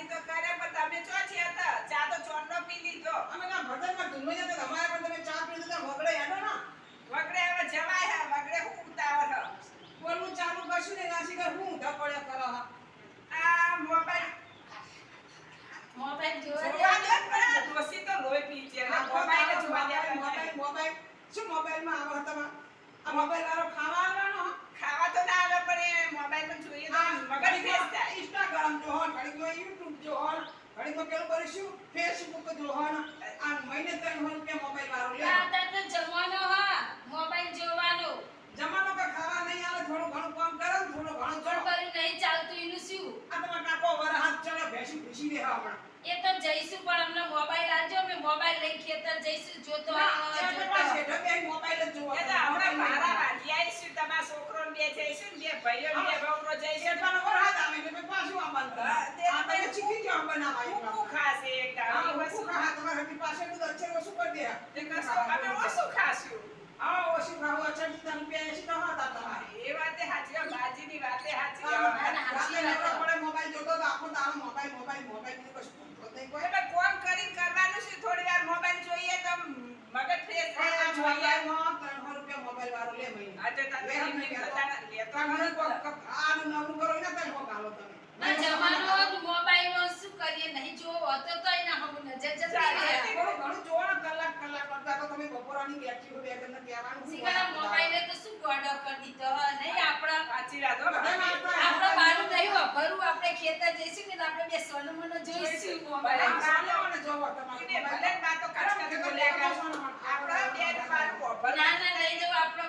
ચા તો કરે પણ તમે ચો છે હતા ચા તો ચોરનો પી લીધો. અમે કાં ભજનમાં ધૂમે જતો તમારે પણ તમે ચા પી લીધો વગડે હેડો ના. વગડે હવે જવાય હે વગડે હું ઉતાવળ હ. બોલવું ચાલુ કરશું ને નાસી શીખર હું ઊંધા પડ્યા કરો હા. આ મોબાઈલ. મોબાઈલ જોવા દે. દે. પણ આ તો લોહી પી છે. મોબાઈલ જોવા દે મોબાઈલ મોબાઈલ મોબાઈલ. શું મોબાઈલમાં આવો તમારે આ મોબાઈલ વાળો ખાવા આવવાનો હો? ખાવા તો ના આવે પણ જોઈએ તો આ મગજ થાય ઇન્સ્ટાગ્રામ જોહો ઘડીકમાં યુટ્યુબ જોહો ઘડીકમાં પેલું કરીશું ફેસબુક જોહો આ મહિને ત્રણ રૂપિયા મોબાઈલ વાળો લે. આ તો જમવાનો હા મોબાઈલ જોવાનો. જમવાનો કે ખાવા નહીં આવે થોડું ઘણું કામ કરો થોડું ઘણું પણ ચડો નહીં ચાલતું એનું શું? આ તમારા કાકો વર હાથ ચડે ભેસી ભૂસી હમણાં. એ તો જઈશું પણ અમને મોબાઈલ આજો મે મોબાઈલ લઈ ખેતર જઈશું જોતો એટલે જોતો મોબાઈલ જ જોવો. એ તો હમણાં મારા તમારા છોકરોને બે જઈશું બે ભાઈઓ બે ભાવરો જઈશું વર હાથ આવે એટલે પછી આવવાનું કરે. આ તમે ચીકી જાઓ બનાવાય. કૂકું ખાશે એક ટાણી વસુ. ખા, તમારા હાથી પાસે તો અચ્છે ઓછું કરી દે. તે કસો અમે વસુ ખાશું આ વસુ ખાવું, અચ્છે બીજા પે છે તો હતા તમારે. એ વાતે સાચી હો, બાજીની વાતે સાચી હા, હો. રાતે નવરો પડે મોબાઈલ જોતો તો આખો તારો મોબાઈલ, મોબાઈલ, મોબાઈલ, કશું ભણતો જ નહીં કોઈ. એટલે કોમ કરીને કરવાનું છે થોડી વાર મોબાઈલ જોઈએ તો મગજ ફ્રેશ આ થાય જોઈએ મોબાઈલમાં ત્રણસો રૂપિયા મોબાઈલ વાળો આજે તારે લેવા એમ નહીં નહીં કહેતો. બધાના લેતો તમારે ખરો કોક- કોક આનું નવરું કરો ને ત્રણસો ગાલો તમે. આ જમાનો જ મોબાઈલનો શું કરીએ નહીં જોવો તો તોય હમ નજર જતી રહે. થોડું ઘણું જોવો કલાક કલાક કરતા તો તમે બપોરાની બેઠી બે તમને કહેવાનું શું મોબાઈલે તો શું ગોડો કરી દીધો હ નહીં આપણા સાચી. હાથમાં આપણે નહીં વાપરવું આપણે ખેતર જઈશું ને આપણે બે સોનું મને જોઈશું મોબાઈલ આપણે જોવો તમારે કચ કચ બોલ્યા. આપણા બેન મારું હોભળ. ના ના લઈ જવું આપણો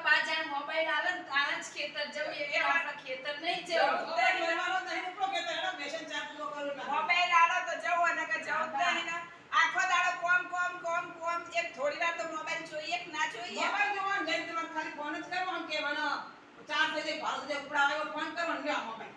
બાજાર આવે ને તાણ જ ખેતર જવું એટલે આપણે ખેતર નહીં જવું મોબાઈલ લેવાનો નહીં ઉપડો કે એનો બેસન ચા પૂરો કરો મોબાઈલ આલો તો જવું અને કે જવું જ નહીં ને. આખો દાડો કોમ કોમ કોમ કોમ. એક થોડી વાર તો મોબાઈલ જોઈએ કે ના જોઈએ. મોબાઈલ જોવાનો જઈને તમારે ખાલી ફોન જ કરવાનો કે ચાર બજે ભાવ ભારત ઉપડા આવ્યો ફોન કરવાનો લ્યો આ મોબાઈલ.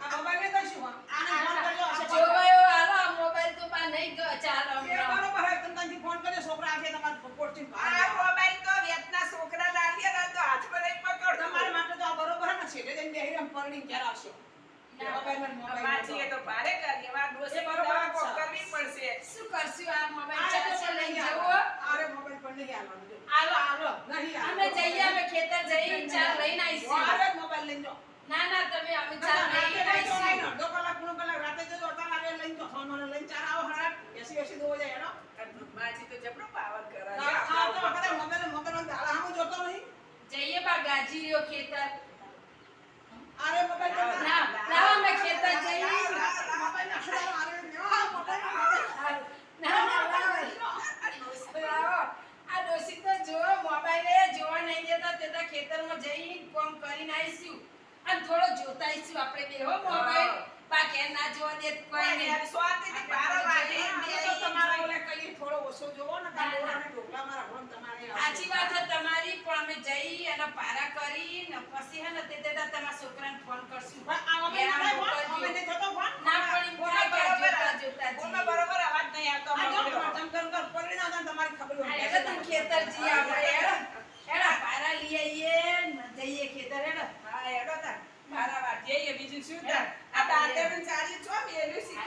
આ મોબાઈલ ને તો શું આને ફોન કરજો હશે પાછો. જોવાયો હાલો આ મોબાઈલ તો બા નહીં ગયો ચાલ એ હમણાં બરોબર હે, તમે ત્યાંથી ફોન કરજો છોકરા આવશે તમારે પોસ્ટિંગ આ મોબાઈલ તો વેતના છોકરા લાવીએ ને તો હાથમાં લઈને પકડતો. તમારા માટે તો આ બરોબર હે ને છેડે જઈને બેહી ક્યારે આવશો. તો ભારે દવા કરવી પડશે. શું કરશું? આ મોબાઈલ તો લઈ જવો. આરે મોબાઈલ પણ નહીં આવવાનું જો. હાલો હાલો. નહીં અમે જઈએ અમે ખેતર જઈએ ચાલ લઈને આવીશું. આરે મોબાઈલ લઈને જાઓ. ના ના તમે અમે લઈને આવીશું. કલાક, પોણો કલાક રાતે જજો, અડધા વાગે લઈને જાઓ. સોનોને લઈને ચાર આવો, હરાટ, એસી એસી દોવો જાય, એનો તો જબરો પાવર કરે. આ- આ તો વખતે મોબાઈલ મોબાઈલ દાડા સામું જોતો નહીં જઈએ બા ગાજી રહ્યો ખેતર આરે મોબાઈલ જોતા. ના ના અમે ખેતર જઈએ મોબાઈલ નાખો, આરે લ્યો, મોબાઈલ મોબાઈલ. ના ના લાવો. લાવો. આ ડોશી તો જો મોબાઈલે જોવા નહીં દેતા તે તો ખેતરમાં જઈ કોમ કરીને આવીશું અને થોડો જોતા આવીશું આપણે બે હો મોબાઈલ બાકી ના જોવા દે કોઈ નહીં. સ્વાતિથી બાર વાગે તો તમારે ઓલે કઈ થોડો ઓછો જોવો ને કાં ડોળાને ઢોકળામાં રાખો ને તમારે. સાચી વાત છે તમારી પણ અમે જઈ અને પારા કરી ને પછી હે ને તે તે તમારા છોકરાને Isso dá. A bateria não está de tua mesmo, se